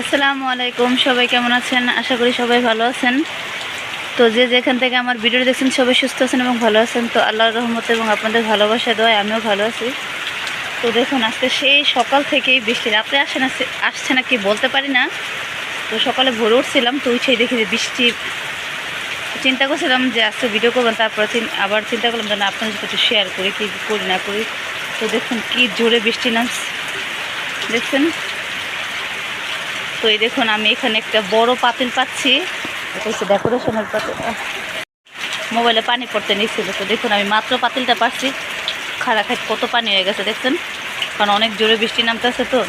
আসসালামু আলাইকুম, সবাই কেমন আছেন? আশা করি সবাই ভালো আছেন। তো যে যেখান থেকে আমার ভিডিও দেখছেন, সবাই সুস্থ আছেন এবং ভালো আছেন। তো আল্লাহর রহমতে এবং আপনাদের ভালোবাসা দেওয়ায় আমিও ভালো আছি। তো দেখুন, আজকে সেই সকাল থেকেই বৃষ্টি, রাত্রে আসে না, আসছে না কি বলতে পারি না। তো সকালে ভোরে উঠছিলাম, তো উঠেই দেখি যে বৃষ্টি, চিন্তা করছিলাম যে আজকে ভিডিও করবেন তারপরে আবার চিন্তা করলাম যেন আপনাদের সাথে শেয়ার করি, কি করি না করি। তো দেখুন, কি জোরে বৃষ্টি নাম দেখছেন? তো এই দেখুন, আমি এখানে একটা বড় পাতিল পাচ্ছি। এটা হচ্ছে ডেকোরেশনের পাতিল। মোবাইলে পানি পড়তে নিচ্ছিল। তো দেখুন, আমি মাত্র পাতিলটা পাচ্ছি। খাড়া খাই কত পানি হয়ে গেছে, দেখছেন? কারণ অনেক জোরে বৃষ্টি নামতেছে তো।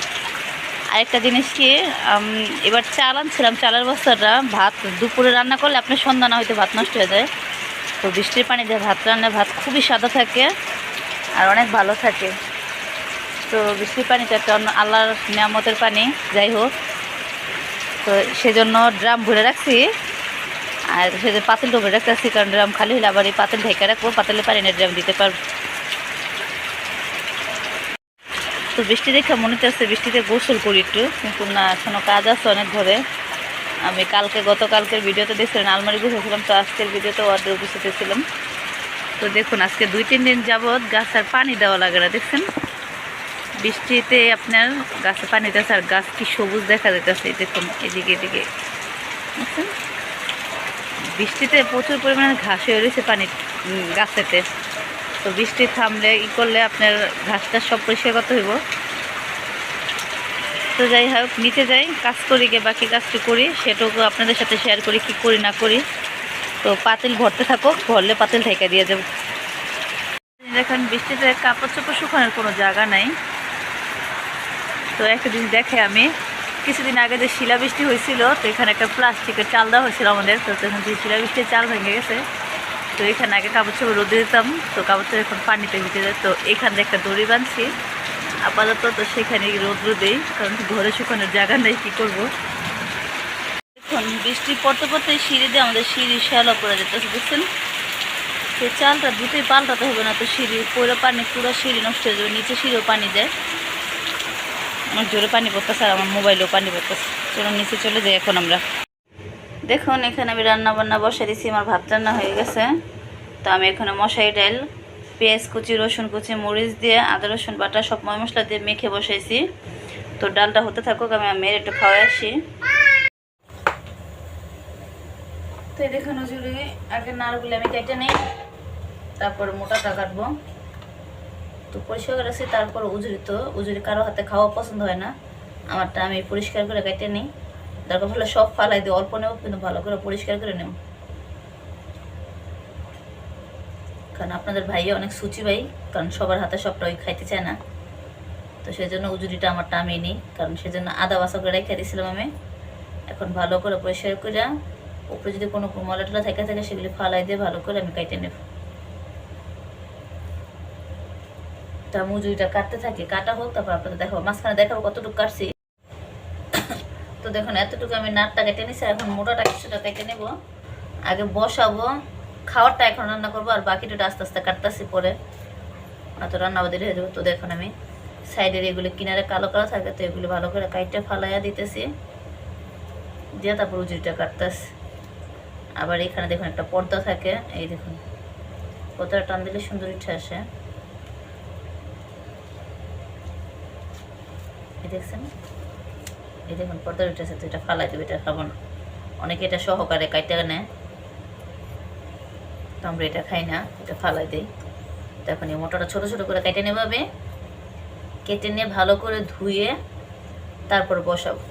আরেকটা জিনিস কি এবার চাল আনছিলাম। চালের বস্তাটা ভাত দুপুরে রান্না করলে আপনার সন্ধ্যা না হয়তো ভাত নষ্ট হয়ে যায়। তো বৃষ্টির পানি দিয়ে ভাত রান্না ভাত খুবই সাদা থাকে আর অনেক ভালো থাকে। তো বৃষ্টির পানিটা একটা আল্লাহর নিয়ামতের পানি। যাই হোক তো সেজন্য ড্রাম ভরে রাখছি। আর সেজন্য পাতিলটা ভরে রাখতেছি, কারণ ড্রাম খালি হলে আবার এই পাতিল ঢেকে রাখব, পাতিলে পানি না ড্রাম দিতে পারব। তো বৃষ্টি দেখে মনে হচ্ছে বৃষ্টিতে গোসল করি একটু। কিন্তু না এখনও কাজ আছে অনেক ঘরে আমি কালকে, গতকালকের ভিডিওতে দেখছিলাম আলমারি গুছিয়েছিলাম তো আজকের ভিডিওতে অর্ডার গুছিয়েছিলাম তো দেখুন, আজকে দুই, তিন দিন যাবৎ গাছ আর পানি দেওয়া লাগে না, দেখছেন? বৃষ্টিতে আপনার গাছে পানি দিতেছে আর গাছ কি সবুজ দেখা যাইতেছে, দেখুন, এদিকে এদিকে। বুঝছেন বৃষ্টিতে প্রচুর পরিমাণে ঘাস হয়ে রয়েছে পানি গাছেতে। তো বৃষ্টি থামলে ই করলে আপনার ঘাসটা সব পরিষ্কার করতে হইব। তো যাই হোক, নিচে যাই, কাজ করি গিয়ে বাকি কাজটি করি, সেটুকু আপনাদের সাথে শেয়ার করি, কি করি না করি। তো পাতিল ভরতে থাকুক, ভরলে পাতিল ঠেকে দিয়ে যাব। দেখেন, বৃষ্টিতে কাপড় চোপড় শুকানোর কোনো জায়গা নাই। তো একটা জিনিস দেখে আমি। কিছুদিন আগে যে শিলাবৃষ্টি হয়েছিল, তো এখানে একটা প্লাস্টিকের চাল দেওয়া হয়েছিল আমাদের। তো তখন যে শিলাবৃষ্টির চাল ভেঙে গেছে, তো এখানে আগে কাপড় চোপড় রোদে দিতাম। তো কাপড় চোপড় এখন পানিতে ভিজে যায়। তো এখান থেকে একটা দড়ি বাঁধছি। আপাতত তো সেখানে রোদ রোদেই, কারণ ঘরে শুকানোর জায়গা নেই, কী করব? এখন বৃষ্টি পড়তে পড়তে সিঁড়ি দিয়ে আমাদের সিঁড়ি শ্যালো করে যেতেছে, বুঝছেন? তো চালটা দুটোই পাল্টাতে হবে না, তো সিঁড়ি, পুরো পানি, পুরো সিঁড়ি নষ্ট হয়ে যাবে, নিচে সিঁড়িও পানি যায় আমার জোরে পানি পড়তেছে আর আমার মোবাইলেও পানি পড়তেছে। চলো নিচে চলে যাই এখন আমরা। দেখুন, এখানে আমি রান্না বান্না বসে দিয়েছি আমার ভাত রান্না হয়ে গেছে। তো আমি এখানে মশারি, ডাল, পেঁয়াজ কুচি, রসুন কুচি, মরিচ দিয়ে আদা, রসুন বাটা সব ময় মশলা দিয়ে মেখে বসাইছি। তো ডালটা হতে থাকুক, আমি মেয়ের একটু খাওয়াই আসি। তো দেখুন আগে নাড়গুলো আমি কেটে নিই, তারপর মোটাটা কাটবো। তো পরিষ্কার করে রাখছি, তারপর উজুরি তো, উজুরি কারও হাতে খাওয়া পছন্দ হয় না। আমারটা আমি পরিষ্কার করে কেটে নিই। দরকার হলে সব ফালাই দিই, অল্প নেব কিন্তু ভালো করে পরিষ্কার করে নেব। কারণ আপনাদের ভাইয়া অনেক সুচি ভাই, কারণ সবার হাতে সবটা ওই খাইতে চায় না। তো সেই জন্য উজুরিটা আমারটা আমি নিই, কারণ সেজন্য আদা বাসা করে রেখে দিয়েছিলাম আমি। এখন ভালো করে পরিষ্কার করে উপরে যদি কোনো ময়লা টলা থেকে থাকে সেগুলি ফালাই দিয়ে ভালো করে আমি কেটে নেব। তা মুজুরিটা কাটতে থাকি, কাটা হোক, তারপর আপনাদের দেখাবো। মাঝখানে দেখাবো কতটুকু কাটছি। তো দেখুন, এতটুকু আমি নাটটা কেটে নিছি, এখন মোটাটা কিছুটা কেটে নেব। আগে বসাবো, খাওয়ারটা এখন রান্না করব, আর বাকিটা আস্তে আস্তে কাটতেছি পরে। তো রান্না বাদি হয়ে যাব তো দেখুন আমি সাইডের এগুলি কিনারে কালো কালো থাকে, তো এগুলি ভালো করে কাইটটা ফালাইয়া দিতেছি। দিয়ে তারপর উজুরিটা কাটতেছি। আবার এখানে দেখুন একটা পর্দা থাকে, এই দেখুন পর্দাটা টান দিলে সুন্দর ইচ্ছা আসে। এই দেখছেন? এই দেখুন পর্দা উঠেছে তো এটা ফালাই দেবে, এটা খাব না। অনেকে এটা সহকারে কাইটা নেয়। তো আমরা এটা খাই না, এটা ফালাই দিই। তো এখন এই মোটাটা ছোটো ছোটো করে কেটে নেবে কেটে নিয়ে ভালো করে ধুয়ে তারপর বসাবো।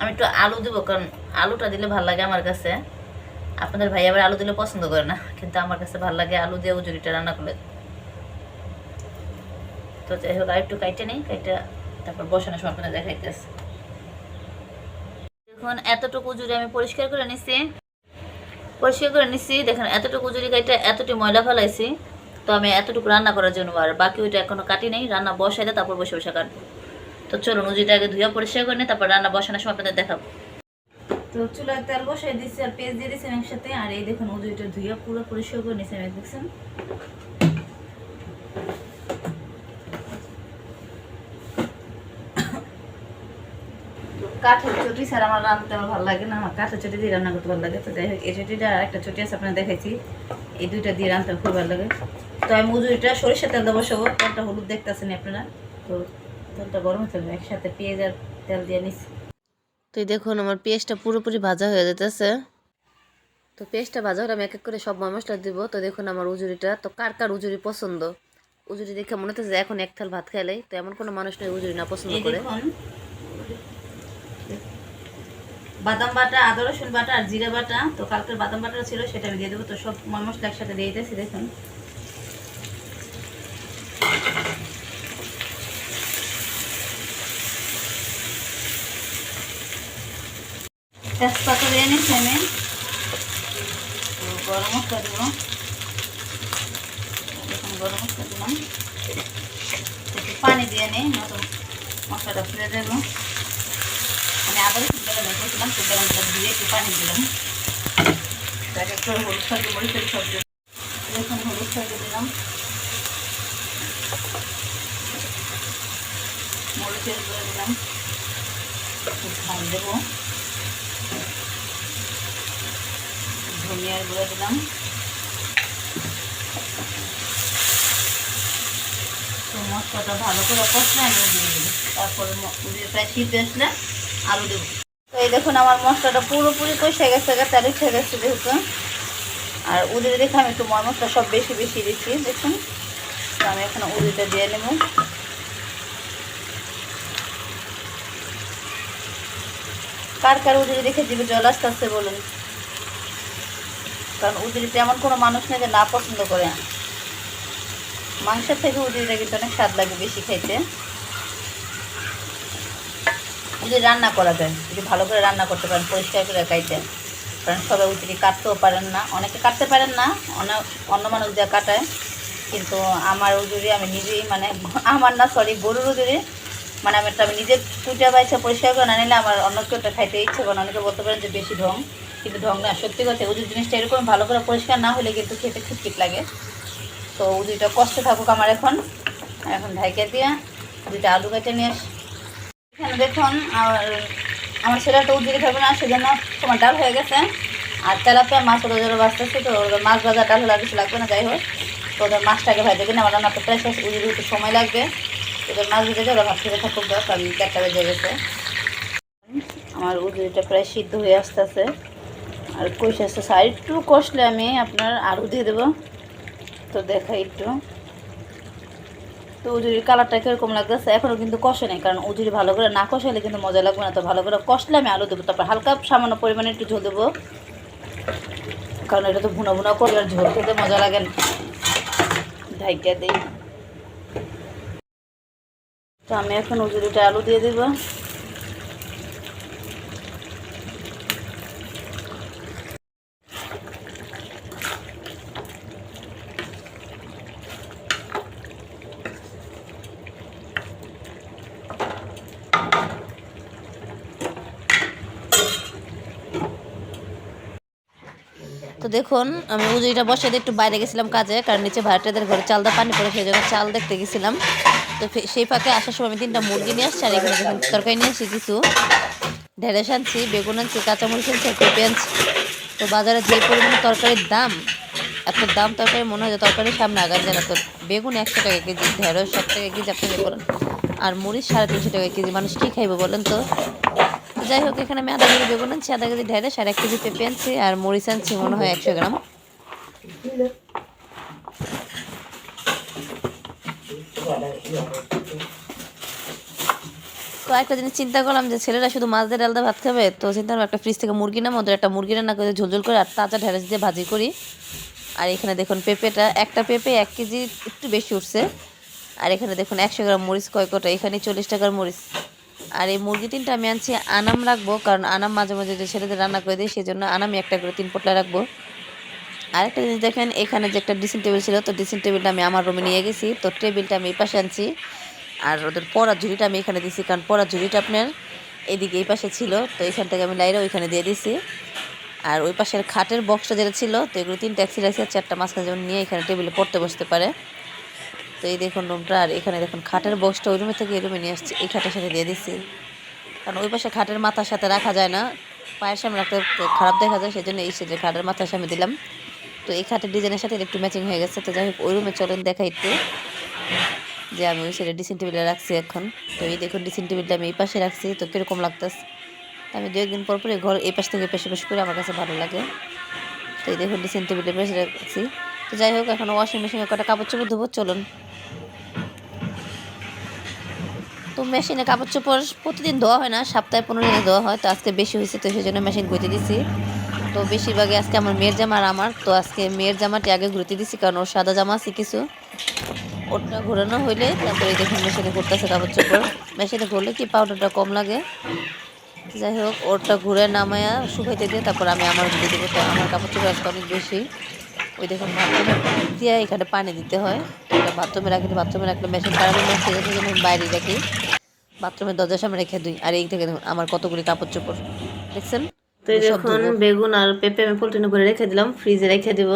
আমি একটু আলু দেবো, কারণ আলুটা দিলে ভালো লাগে আমার কাছে। আপনাদের ভাই আবার আলু দিলে পছন্দ করে না, কিন্তু আমার কাছে ভালো লাগে আলু দিয়ে উজুরিটা রান্না করলে। তো যাই হোক আর একটু কাইটে নেই, কাইটা তারপর বসানোর সময় আপনাদের দেখাইতেছে। দেখুন, এতটুকু উজুরি আমি পরিষ্কার করে নিছি। পরিষ্কার করে নিছি, দেখুন, এতটুকু উজুরি কাইটা এতটুকু ময়লা ফেলাইছি। তো আমি এতটুকু রান্না করার জন্য আর বাকি ওইটা এখনও কাটি নেই। রান্না বসাই দিয়ে তারপর বসে বসে কাটবো। তো চলুন, উজুরিটা আগে ধুয়ে পরিষ্কার করে নিই তারপর রান্না বসানোর সময় আপনাদের দেখাবো। তো চুলায় তেল বসাই দিচ্ছি আর পেঁয়াজ দিয়ে দিচ্ছি একসাথে আর এই দেখুন, উজুরিটা ধুয়ে পুরো পরিষ্কার করে নিচ্ছি আমি, দেখছেন? কাঠের চটি ছাড়া আমার আমার ভালো লাগে না। আমার কাঠের চটি দিয়ে রান্না করতে ভালো লাগে। তো যাই হোক এই চটিটা আর একটা চটি আছে আপনার দেখাইছি। এই দুইটা দিয়ে খুব ভালো লাগে। তো আমি মুজুরিটা সরিষার তেল দেবো সব তেলটা হলুদ দেখতেছেন আপনারা। তো তেলটা গরম হবে একসাথে পেঁয়াজ আর তেল দিয়ে নিচ্ছি। তো দেখুন আমার পেঁয়াজটা পুরোপুরি ভাজা হয়ে যেতেছে। তো পেঁয়াজটা ভাজা হলে আমি এক এক করে সব মশলা দিব। তো দেখুন আমার উজুরিটা। তো কার কার উজুরি পছন্দ? উজুরি দেখে মনে হচ্ছে যে এখন এক থাল ভাত খাইলেই। তো এমন কোনো মানুষ নেই উজুরি না পছন্দ করে। বাদাম বাটা, আদা, রসুন বাটা আর জিরা বাটা। তো কালকের বাদাম বাটা ছিল, সেটা আমি দিয়ে দেবো। তো সব মশলা একসাথে দিয়ে দিতেছি, দেখুন। তেজপাতা দিয়ে নিচ্ছি আমি। গরম মশলা দেবো। গরম মশলা দিলাম। একটু পানি দিয়ে নিই, নতুন মশলাটা ফেলে দেবো। আমি আবার দিয়ে দিলাম। হলুদ দিলাম। গুঁড়ো দিলাম। দেবো। ধনিয়ার গুঁড়ো দিলাম। মশলাটা ভালো করে কষলে আমি দিয়ে দেবো। তারপরে দিয়ে প্রায় শীত আসলে আলু দেবো। এই দেখুন, আমার মশলাটা পুরোপুরি কষে গেছে তেল উঠে গেছে যেহেতু। আর উদিরে দেখে আমি একটু মর মশলা সব বেশি বেশি দিচ্ছি, দেখুন। আমি এখন উদিটা দিয়ে নেব। কার কার উদিরে দেখে জিভে জল আসতে আসতে বলুন। কারণ উদিরিতে এমন কোনো মানুষ নেই যে না পছন্দ করে। মাংসের থেকে উদিরিটা কিন্তু অনেক স্বাদ লাগে বেশি খাইতে যদি রান্না করা যায়, যদি ভালো করে রান্না করতে পারেন, পরিষ্কার করে খাইতে কারণ সবাই উদিরি কাটতেও পারেন না। অনেকে কাটতে পারেন না অনেক অন্য মানুষ যা কাটায়, কিন্তু আমার উজুরি আমি নিজেই মানে আমার না সরি গরুর উজুরি মানে আমি একটা, আমি নিজে কুটা বাইছে পরিষ্কার করে না নিলে আমার অন্য কেউ খাইতে ইচ্ছে করে অনেকে বলতে পারেন যে বেশি ঢং, কিন্তু ঢং না, সত্যি কথা, উজুর জিনিসটা এরকম ভালো করে পরিষ্কার না হলে কিন্তু খেতে খিটখিট লাগে। তো উজুরিটা কষ্ট থাকুক আমার এখন। এখন ঢাইকে দিয়ে দুইটা আলু কেটে নিয়ে এখানে দেখুন আর আমার ছেলেটা উদ্দিকে থাকবে না, সেজন্য তোমার ডাল হয়ে গেছে। আর তেলাপিয়া মাছ ওদের জন্য বাঁচতেছে, তো ওদের মাছ ভাজা ডাল হলে কিছু লাগবে না, যাই হোক। তো ওদের মাছটাকে ভাই দেবেন আমার রান্না তো প্রায় শেষ উদির একটু সময় লাগবে। ওদের মাছ ভেজে ওরা ভাত খেতে থাকুক কারণ চারটা বেজে গেছে। আমার উদিরটা প্রায় সিদ্ধ হয়ে আসতেছে। আর কষে আসতেছে। আর একটু কষলে আমি আপনার আলু দিয়ে দেবো। তো দেখাই একটু। তো উজুরির কালারটা কীরকম লাগতেছে? এখনও কিন্তু কষে নেই, কারণ উজুরি ভালো করে না কষাইলে কিন্তু মজা লাগবে না। তো ভালো করে কষলে আমি আলু দেবো, তারপর হালকা সামান্য পরিমাণে একটু ঝোল দেবো। কারণ এটা তো ভুনা ভুনা করে, আর ঝোল খেতে মজা লাগে না। ঢাইকা দিই। তো আমি এখন উজুরিটা আলু দিয়ে দেবো। দেখুন, আমি উজুরিটা বসে একটু বাইরে গেছিলাম কাজে, কারণ নিচে ভাড়াটাদের ঘরে চাল দা পানি পড়ে সেই জন্য চাল দেখতে গেছিলাম। তো সেই ফাঁকে আসার সময় আমি তিনটা মুরগি নিয়ে আসছি, আর এখানে দেখুন তরকারি নিয়ে আসছি কিছু। ঢেঁড়স আনছি, বেগুন আনছি, কাঁচামরিচ আনছি পেঁপে আনছি তো বাজারে যে পরিমাণে তরকারির দাম এত দাম তরকারি মনে হয় যে তরকারির সামনে আগান যায় না। তো বেগুন একশো টাকা কেজি, ঢেঁড়স ষাট টাকা কেজি, আপনি বলেন, আর মরিচ সাড়ে তিনশো টাকা কেজি, মানুষ কী খাইবে বলেন তো? যাই হোক, এখানে আমি আধা কেজি বেগুন আনছি আধা কেজি ঢেঁড়স আর এক কেজি পেঁপে আনছি, আর মরিচ আনছি, মনে হয় একশো গ্রাম। তো একটা জিনিস চিন্তা করলাম যে ছেলেরা শুধু মাছ দিয়ে ডাল দিয়ে ভাত খাবে, তো চিন্তা করলাম একটা ফ্রিজ থেকে মুরগি নাম, ওদের একটা মুরগি রান্না করে ঝোলঝোল করে, আর তাজা ঢেঁড়স দিয়ে ভাজি করি। আর এখানে দেখুন পেঁপেটা, একটা পেঁপে এক কেজি একটু বেশি উঠছে। আর এখানে দেখুন একশো গ্রাম মরিচ কয় কটা, এখানে চল্লিশ টাকার মরিচ। আর এই মুরগি তিনটা আমি আনছি, আনাম রাখব, কারণ আনাম মাঝে মাঝে যে ছেলেদের রান্না করে দিই সেই জন্য আনামি একটা করে তিন পোটলা রাখব। আরেকটা জিনিস দেখেন, এখানে যে একটা ড্রেসিং টেবিল ছিল, তো ড্রেসিং টেবিলটা আমি আমার রুমে নিয়ে গেছি, তো টেবিলটা আমি এই পাশে আনছি। আর ওদের পড়ার ঝুড়িটা আমি এখানে দিছি, কারণ পড়ার ঝুড়িটা আপনার এদিকে এই পাশে ছিল, তো এখান থেকে আমি লাইরা ওইখানে দিয়ে দিছি। আর ওই পাশের খাটের বক্সটা যেটা ছিল, তো এগুলো তিন ট্যাক্সি রাখছি আর চারটা মাঝখানে যেমন নিয়ে এখানে টেবিলে পড়তে বসতে পারে। তো এই দেখুন রুমটা, আর এখানে দেখুন খাটের বক্সটা ওই রুমে থেকে এই রুমে নিয়ে আসছি। এই খাটের সাথে দিয়ে দিচ্ছি কারণ ওই পাশে খাটের মাথার সাথে রাখা যায় না। পায়ের সামনে রাখতে খারাপ দেখা যায় সেই জন্য এই সেজে খাটের মাথার সামনে দিলাম। তো এই খাটের ডিজাইনের সাথে একটু ম্যাচিং হয়ে গেছে। তো যাই হোক, ওই রুমে চলেন দেখা একটু। যে আমি ওই সাইডে ড্রেসিং টেবিলে রাখছি এখন। তো এই দেখুন ড্রেসিং টেবিলটা আমি এই পাশে রাখছি। তো কীরকম লাগতেছে? আমি দু একদিন পর পরে ঘর এই পাশ থেকে পাশে পাশে করে আমার কাছে ভালো লাগে। তো এই দেখুন ড্রেসিং টেবিলে পাশে রাখছি। তো যাই হোক, এখন ওয়াশিং মেশিনে কটা কাপড় চোপড় ধোবো, চলুন। তো মেশিনে কাপড় চোপড় প্রতিদিন ধোয়া হয় না, সপ্তাহে পনেরো দিনে ধোয়া হয়, তো আজকে বেশি হয়েছে তো সেই জন্য মেশিন ঘুরতে দিছি। তো বেশিরভাগই আজকে আমার মেয়ের জামা আর আমার, তো আজকে মেয়ের জামাটি আগে ঘুরতে দিছি কারণ ওর সাদা জামা আছে কিছু। ওটা ঘোরানো হইলে তারপরে দেখুন মেশিনে ঘুরতেছে কাপড় চোপড়। মেশিনে ঘুরলে কি পাউডারটা কম লাগে? যাই হোক, ওরটা ঘুরে নামায়া শুকাইতে দিয়ে তারপর আমি আমার ঘুরে দেবো, তো আমার কাপড় চোপড় আজকে অনেক বেশি। ওই দেখুন বাথরুমে দিয়ে এখানে পানি দিতে হয়। এটা বাথরুমে রাখি বাথরুমে রাখলে মেশিন খারাপ সেই আমি বাইরে রাখি বাথরুমের দরজার সামনে রেখে দিই। আর এই থেকে দেখুন আমার কতগুলি কাপড় চোপড়। দেখছেন? তো দেখুন বেগুন আর পেঁপে আমি পলিটিনে করে রেখে দিলাম ফ্রিজে রেখে দিব।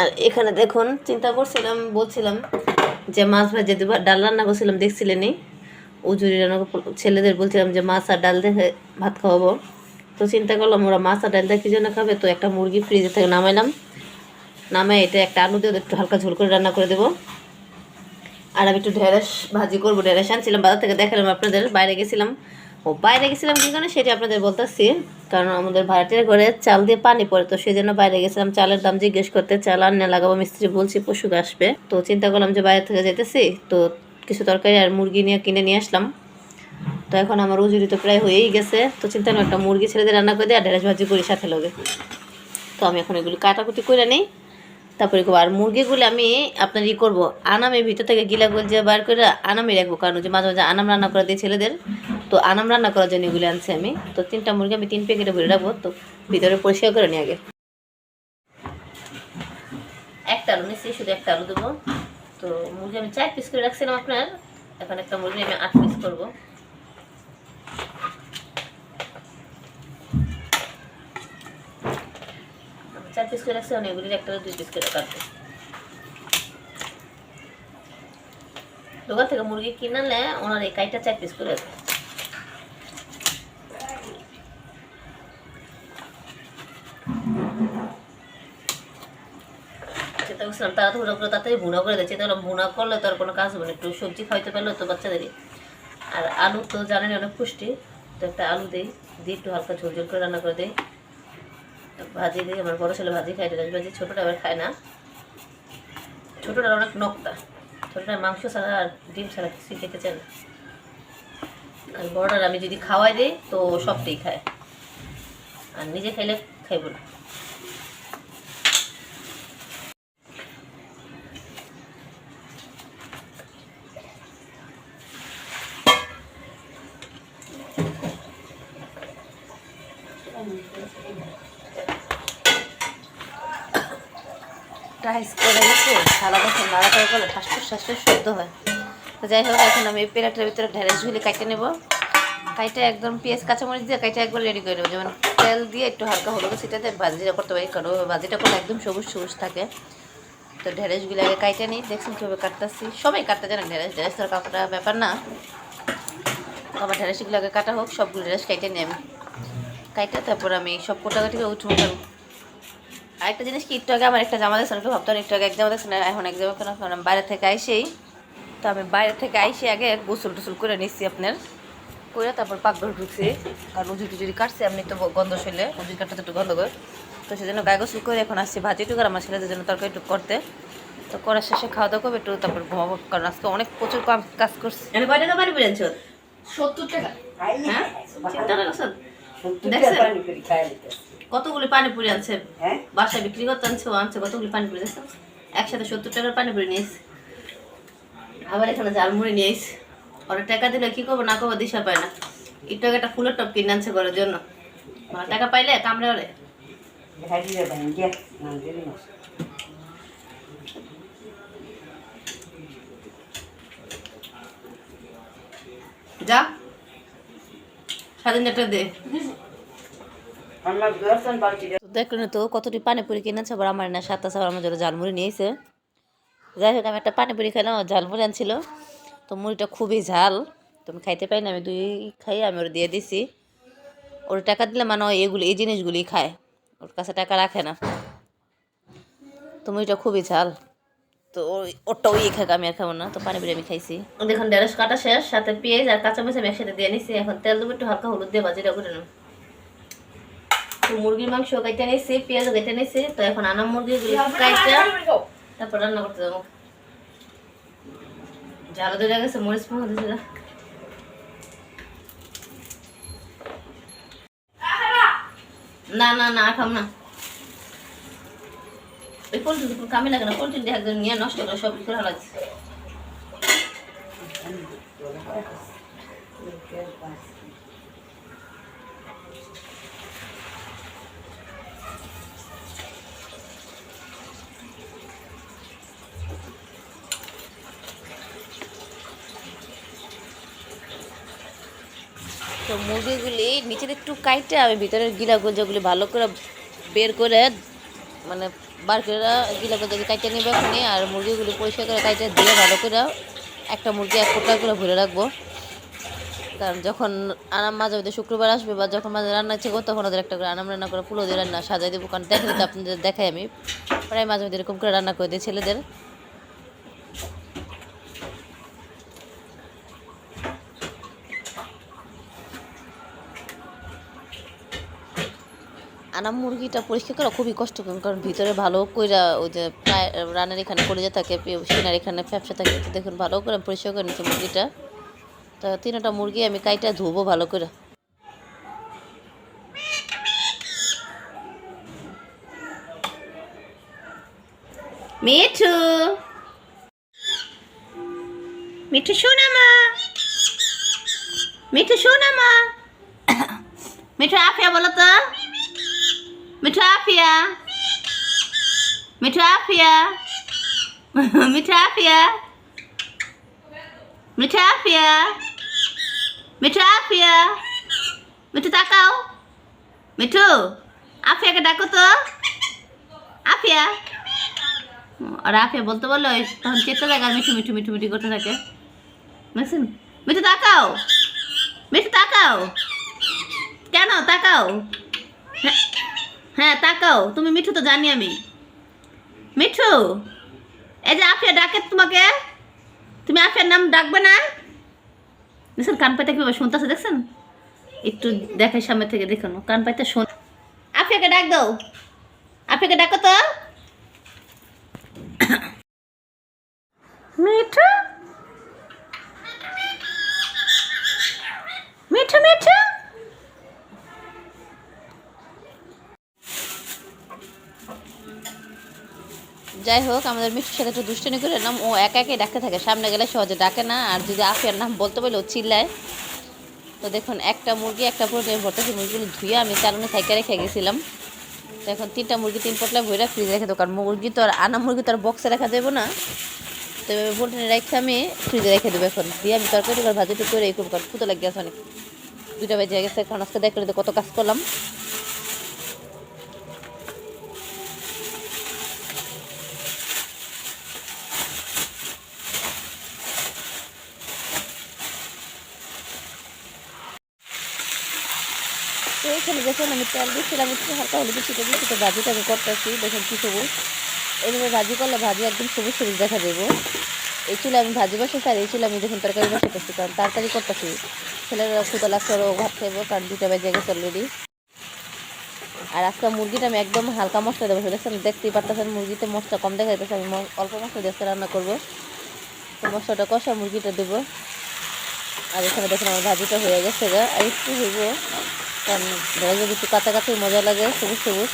আর এখানে দেখুন চিন্তা করছিলাম বলছিলাম যে মাছ ভাজে দেবো ডাল রান্না করছিলাম দেখছিলেনি উজুরি রান্না ছেলেদের বলছিলাম যে মাছ আর ডাল দেখে ভাত খাওয়াবো। তো চিন্তা করলাম ওরা মাছ আর ডাল কী জন্য খাবে? তো একটা মুরগি ফ্রিজে থেকে নামাইলাম। নামাই এটা একটা আলু দিয়ে একটু হালকা ঝোল করে রান্না করে দেবো। আর আমি একটু ঢেঁড়স ভাজি করব। ঢেঁড়স আনছিলাম বাজার থেকে, দেখালাম আপনাদের। বাইরে গেছিলাম। ও, বাইরে গেছিলাম কি কারণে? সেটা আপনাদের বলতেছি। কারণ আমাদের ভাড়াটির ঘরে চাল দিয়ে পানি পড়ে, তো সেই জন্য বাইরে গেছিলাম। চালের দাম জিজ্ঞেস করতে, চাল আনলে লাগাবো, মিস্ত্রি বলছি পশু আসবে। তো চিন্তা করলাম যে বাইরে থেকে যেতেছি। তো কিছু তরকারি আর মুরগি নিয়ে কিনে নিয়ে আসলাম। তো এখন আমার উজুরি তো প্রায় হয়েই গেছে। তো চিন্তা করলাম একটা মুরগি ছেড়ে দিয়ে রান্না করে দিই আর ঢেঁড়স ভাজি করি সাথে লগে। তো আমি এখন এগুলো কাটাকুটি করে নিই। তারপরে আর মুরগিগুলো আমি আপনার ই করব, আনামের ভিতর থেকে গিলা গোল যে বার করে আনামে রাখব। কারণ যে মাঝে মাঝে আনাম রান্না করা দিই ছেলেদের, তো আনাম রান্না করার জন্য এগুলো আনছি আমি। তো তিনটা মুরগি আমি তিন প্যাকেটে ভরে রাখব, তো ভিতরে পরিষ্কার করে নিই আগে। একটা আলু নিচ্ছি শুধু একটা আলু দেবো। তো মুরগি আমি চার পিস করে রাখছিলাম আপনার, এখন একটা মুরগি আমি আট পিস করব। চার পিস করে রাখছি আমি এগুলির একটা দুই পিস করে কাটবো দোকান থেকে মুরগি কিনালে ওনার এই কাইটা চার পিস করে করছিলাম তাড়াতাড়ি করে করলে তো আর কোনো কাজ হবে না, একটু সবজি খাইতে পারলে তো বাচ্চাদেরই। আর আলু তো জানেন অনেক পুষ্টি, তো একটা আলু দিই, দিয়ে একটু হালকা ঝোল ঝোল করে রান্না করে দিই। ভাজি দিই আমার বড় ছেলে ভাজি খাই ঢেঁড়স ভাজি ছোটোটা আবার খায় না। ছোটোটার অনেক নকটা ছোটটার মাংস ছাড়া আর ডিম ছাড়া কিছুই খেতে চায় না। আর বড়টার আমি যদি খাওয়াই দিই, তো সবটাই খায়। আর নিজে খাইলে খাইব না। টাইস করে রেখে সারা বছর নাড়াচাড়া করলে ঠাসপুর শ্বাসের শব্দ হয়। তো যাই হোক, এখন আমি এই পেরাটার ভিতরে ঢেঁড়স ঝুলি কাটে নেব। কাইটা একদম পেঁয়াজ, কাঁচামরিচ দিয়ে কাইটা একবার রেডি করে নেব। যেমন তেল দিয়ে একটু হালকা হলুদ সেটাতে ভাজিটা করতে পারি, কারণ ওই ভাজিটা করলে একদম সবুজ সবুজ থাকে। তো ঢেঁড়সগুলো আগে কাইটে নিই, দেখছেন কীভাবে কাটতেছি? সবাই কাটতে জানেন ঢেঁড়স ঢেঁড়স তোর কাপড়টা ব্যাপার না। তো আমার ঢেঁড়সগুলো আগে কাটা হোক, সবগুলো ঢেঁড়স কাইটে নিই আমি। কাইটা তারপর আমি সব কোটা কোটাকাটিকে উঠবো আরেকটা জিনিস কি একটু আগে আমার একটা জামা দেখছেন একটু ভাবতাম একটু আগে এক জামা দেখছেন এখন এক জামা কেন কারণ আমি বাইরে থেকে আইসেই। তো আমি বাইরে থেকে আইসে আগে গোসল টোসল করে নিচ্ছি আপনার। করে তারপর পাকঘর ঢুকছি। কারণ উজুরি টুজুরি কাটছে আপনি তো গন্ধ শৈলে উজুরি কাটতে তো একটু গন্ধ করে। তো সেজন্য গায়ে গোসল করে এখন আসছি ভাজি টুকু আর আমার ছেলেদের জন্য তরকারি একটু করতে। তো করার শেষে খাওয়া দাওয়া করবে একটু তারপর ঘুমাবো কারণ আজকে অনেক প্রচুর কাজ করছি। কয় টাকা বাড়ি বেড়েছ সত্তর টাকা। হ্যাঁ? চিন্তা রাখছেন দেখছেন? কতগুলি পানিপুরি আনছে? হ্যাঁ? বাসায় বিক্রি করতে আনছে ও আনছে কতগুলি পানিপুরি দেখছেন একসাথে সত্তর টাকার পানিপুরি নিয়েছে। আবার এখানে ঝালমুড়ি নিয়েছে। ওরা টাকা দিলে কি করব না করব দিশা পায় না। একটু একটা ফুলের টপ কিনে আনছে ঘরের জন্য। মানে টাকা পাইলে কামড়ে ওরে। যা। স্বাধীন একটা দে। দেখলেন তো কতটি পানিপুরি কিনেছে আবার আমার না সাতটা সাবার আমার জন্য ঝালমুড়ি নিয়েছে। যাই হোক আমি একটা পানিপুরি আর ঝালমুড়ি আনছিল। তো মুড়িটা খুবই ঝাল আমি খাইতে পাই না আমি দুই খাই আমি ওর দিয়ে দিছি। ওর টাকা দিলে মানে এগুলি এই জিনিসগুলি খায় ওর কাছে টাকা রাখে না। তুমি ওইটা খুবই ঝাল। তো ওরটা ওই খাক আমি আর খাব না তো পানি আমি খাইছি। দেখুন ঢেঁড়স কাটা শেষ সাথে পেঁয়াজ আর কাঁচা মরিচ আমি একসাথে দিয়ে নিছি এখন তেল দেবো একটু হালকা হলুদ দিয়ে ভাজিটা করে নেব। তো মুরগির মাংস কেটে নিছি পেঁয়াজ কেটে নিছি তো এখন আনা মুরগিগুলি কাইটা তারপর রান্না করতে যাব। ঝাল ধরে গেছে মরিচ পোহা দিয়েছিল না না না খাম না। ওই পোলট্রি কামে লাগে না পোলট্রি দিয়ে একদম নিয়ে নষ্ট করে সব করে লাগছে তো মুরগিগুলি নিচের একটু কাইটে আমি ভিতরের গিলা গুজাগুলি ভালো করে বের করে মানে বার করে গিলা গুজাগুলি কাইটে নেবে ওখানে আর মুরগিগুলি পরিষ্কার করে কাইটে দিয়ে ভালো করে একটা মুরগি এক কোটা করে ভরে রাখব। কারণ যখন আনাম মাঝে মধ্যে শুক্রবার আসবে বা যখন মাঝে রান্না করব, তখন ওদের একটা করে আনাম রান্না করে পুলো দিয়ে রান্না সাজাই দেবো। কারণ দেখে আপনাদের দেখাই আমি। প্রায় মাঝে মধ্যে এরকম করে রান্না করে দিই ছেলেদের। আনাম মুরগিটা পরিষ্কার করা খুবই কষ্টকর, কারণ ভিতরে ভালো কইরা ওই যে প্রায় রানের এখানে কলেজে থাকে সিনার এখানে ব্যবসা থাকে দেখুন ভালো করে পরিষ্কার করে নিচ্ছি মুরগিটা। তো তিনটা মুরগি আমি কাইটা ধুবো ভালো করে। মিঠু! মিঠু, শোনা মা! মিঠু, শোনা মা! মিঠু, আফিয়া, বলো তো। আফিয়া মিঠু আফিয়া মিঠু আফিয়া মিঠু তাকাও মিঠু আফিয়াকে ডাকো তো আফিয়া আর আফিয়া বলতে বলল তখন চেতে লাগে আর মিঠু মিঠু মিঠু মিঠু করতে থাকে বুঝছেন মিঠু তাকাও মিঠু তাকাও কেন তাকাও হ্যাঁ তাকাও, তুমি মিঠু তো জানি আমি। মিঠু, এই যে আফিয়া ডাকে তোমাকে, তুমি আফিয়ার নাম ডাকবে না? দেখছেন, কান পাইতে কীভাবে শুনতেছে, দেখছেন? একটু দেখাই সামনে থেকে, দেখুন, কান পাইতে শোন। আফিয়াকে ডাক দাও। আফিয়াকে ডাকো তো। মিঠু? মিঠু মিঠু? যাই হোক, আমাদের মিষ্টির সাথে একটু দুষ্টনি করে নাম, ও একা একাই ডাকতে থাকে, সামনে গেলে সহজে ডাকে না, আর যদি আফিয়ার নাম বলতে বলে ও চিল্লায়। তো দেখুন, একটা মুরগি, একটা প্রোটিন ভরতেছি মুরগিগুলো ধুয়ে আমি চালনে সাইকে রেখে গেছিলাম। তো এখন তিনটা মুরগি, তিন পটলা ভরে ফ্রিজে রেখে দেবো কারণ মুরগি তো আর আনা মুরগি তো আর বক্সে রাখা যাব না। তো এভাবে প্রোটিনে রেখে আমি ফ্রিজে রেখে দেবো এখন। দিয়ে আমি তরকারি করে ভাজি করে এই করব কারণ ফুটো লাগে গেছে অনেক। দুইটা বেজে গেছে, কারণ আজকে দেখলে কত কাজ করলাম তো এখানে দেখুন আমি তেল দিচ্ছিলাম, একটু হালকা হলুদ ছিটে দিচ্ছি তো ভাজিটা আমি করতেছি। দেখুন কী সবুজ। এইভাবে ভাজি করলে ভাজি একদম সবুজ সবুজ দেখা দেবো এই চুলে আমি ভাজি বসে আর এই চুলে আমি দেখুন তরকারি বসাতেছি কারণ তাড়াতাড়ি করতেছি। ছেলেরা ক্ষুদা লাগছে ওরাও ভাত খাইবো, কারণ দুটা বেজে গেছে অলরেডি আর আজকে মুরগিটা আমি একদম হালকা মশলা দেবো দেখছেন দেখতেই পারতেছেন, মুরগিতে মশলা কম দেখা যাইতেছে, আমি অল্প মশলা দিয়ে রান্না করব। তো মশলাটা কষা, মুরগিটা দেবো। আর এখানে দেখুন আমার ভাজিটা হয়ে গেছে গা, আর একটু হইব কারণ যদি একটু কাঁচা মজা লাগে, সবুজ সবুজ।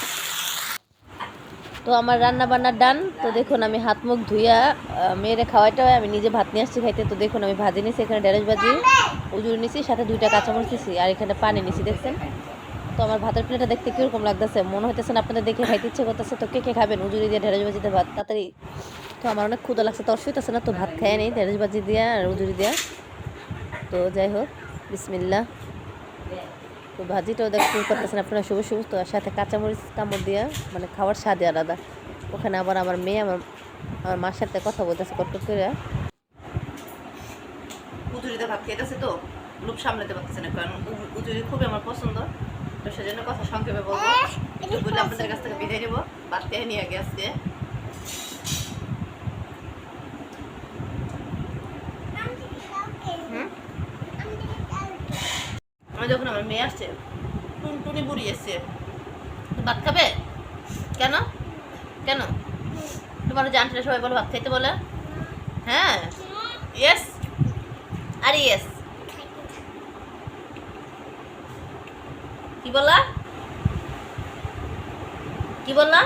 তো আমার রান্না বান্না ডান। তো দেখুন, আমি হাত মুখ ধুইয়া মেয়েরে খাওয়াইটা আমি নিজে ভাত নিয়ে আসছি খাইতে। তো দেখুন, আমি ভাজি নিছি, এখানে ঢেঁড়স ভাজি, উজুরি নিছি, সাথে দুইটা কাঁচামরিচ নিছি, আর এখানে পানি নিছি, দেখছেন? তো আমার ভাতের প্লেটটা দেখতে কীরকম লাগতেছে? মনে হইতেছে না আপনাদের দেখে খাইতে ইচ্ছে করতেছে। তো কে কে খাবেন? উজুরি দিয়ে ঢেঁড়স ভাজিতে ভাত, তাড়াতাড়ি। তো আমার অনেক ক্ষুদা লাগছে তো অসুবিধা না, তো ভাত খাই নেই, ঢেঁড়স ভাজি দিয়া আর উজুরি দিয়া। তো যাই হোক বিসমিল্লা তো ভাজিটাও দেখতে করতেছেন আপনারা সবুজ সবুজ তো সাথে কাঁচামরিচ কামড় দিয়া মানে খাওয়ার স্বাদই আলাদা। ওখানে আবার আমার মেয়ে আমার আমার মার সাথে কথা বলতেছে কটকট করে উজুরিতে ভাত খেতেছে তো লোভ সামলাতে পারতেছে না কারণ উ- উজুরি খুবই আমার পছন্দ। তো সেজন্য কথা সংক্ষেপে বলব। আপনাদের কাছ থেকে বিদায় নেব। ভাত খেয়ে নিয়ে আগে আজকে। যখন আমার মেয়ে আসছে, টুনটুনি বুড়ি এসছে। ভাত খাবে? কেন? কেন? তোমার জানতে সবাই বলো ভাত খাইতে বলে। হ্যাঁ? ইয়েস আর ইয়েস কি বললা? কি বললা?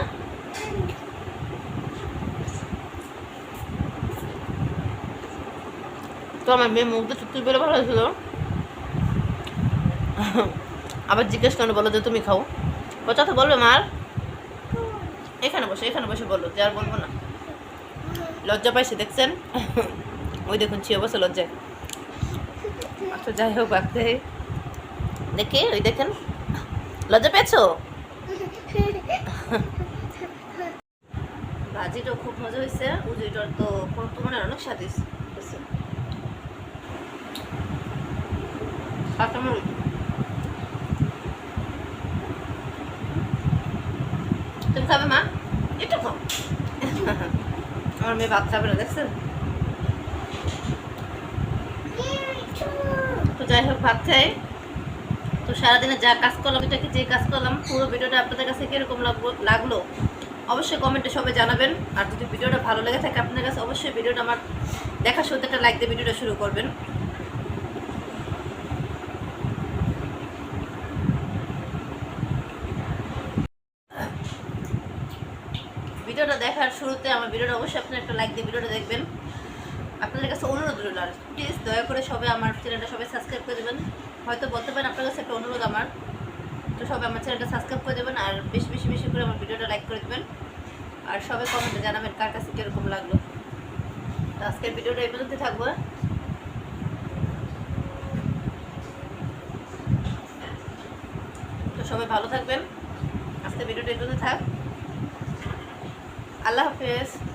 তো আমার মেয়ে মুখ দিয়ে চুক্তি বেরো ভালো হয়েছিল আবার জিজ্ঞেস করে বলো যে তুমি খাও? কথা তো বলবে মার। এখানে বসে এখানে বসে বলল যে আর বলব না। লজ্জা পাইছে, দেখছেন? ওই দেখুন ছিয়ে বসে লজ্জায়। আচ্ছা যাই হোক বাড়তে দেখে, ওই দেখেন। লজ্জা পেয়েছ? ভাজিটাও খুব মজা হয়েছে উজুইটার তো তোমার অনেক স্বাদ হয়েছে খাবে মা? একটু খাও। আমার মেয়ে ভাত খাবে না, দেখছেন? তো যাই হোক, ভাত খাই। তো সারাদিনে যা কাজ করলাম এটাকে যে কাজ করলাম, পুরো ভিডিওটা আপনাদের কাছে কীরকম লাগল? অবশ্যই কমেন্টে সবাই জানাবেন। আর যদি ভিডিওটা ভালো লেগে থাকে আপনাদের কাছে, অবশ্যই ভিডিওটা আমার দেখা সত্যি একটা লাইক দিয়ে ভিডিওটা শুরু করবেন। ভিডিওটা দেখার শুরুতে আমার ভিডিওটা অবশ্যই আপনারা একটা লাইক দিয়ে ভিডিওটা দেখবেন। আপনাদের কাছে অনুরোধ রইল আর প্লিজ দয়া করে সবাই আমার চ্যানেলটা সবাই সাবস্ক্রাইব করে দেবেন। হয়তো বলতে পারেন আপনার কাছে একটা অনুরোধ আমার। তো সবাই আমার চ্যানেলটা সাবস্ক্রাইব করে দেবেন আর বেশি বেশি বেশি করে আমার ভিডিওটা লাইক করে দেবেন। আর সবাই কমেন্টে জানাবেন কার কাছে কীরকম লাগল। তো আজকের ভিডিওটা এই পর্যন্ত থাকব। তো সবাই ভালো থাকবেন। আজকে ভিডিওটা এই পর্যন্ত থাক। আল্লাহ হাফেজ।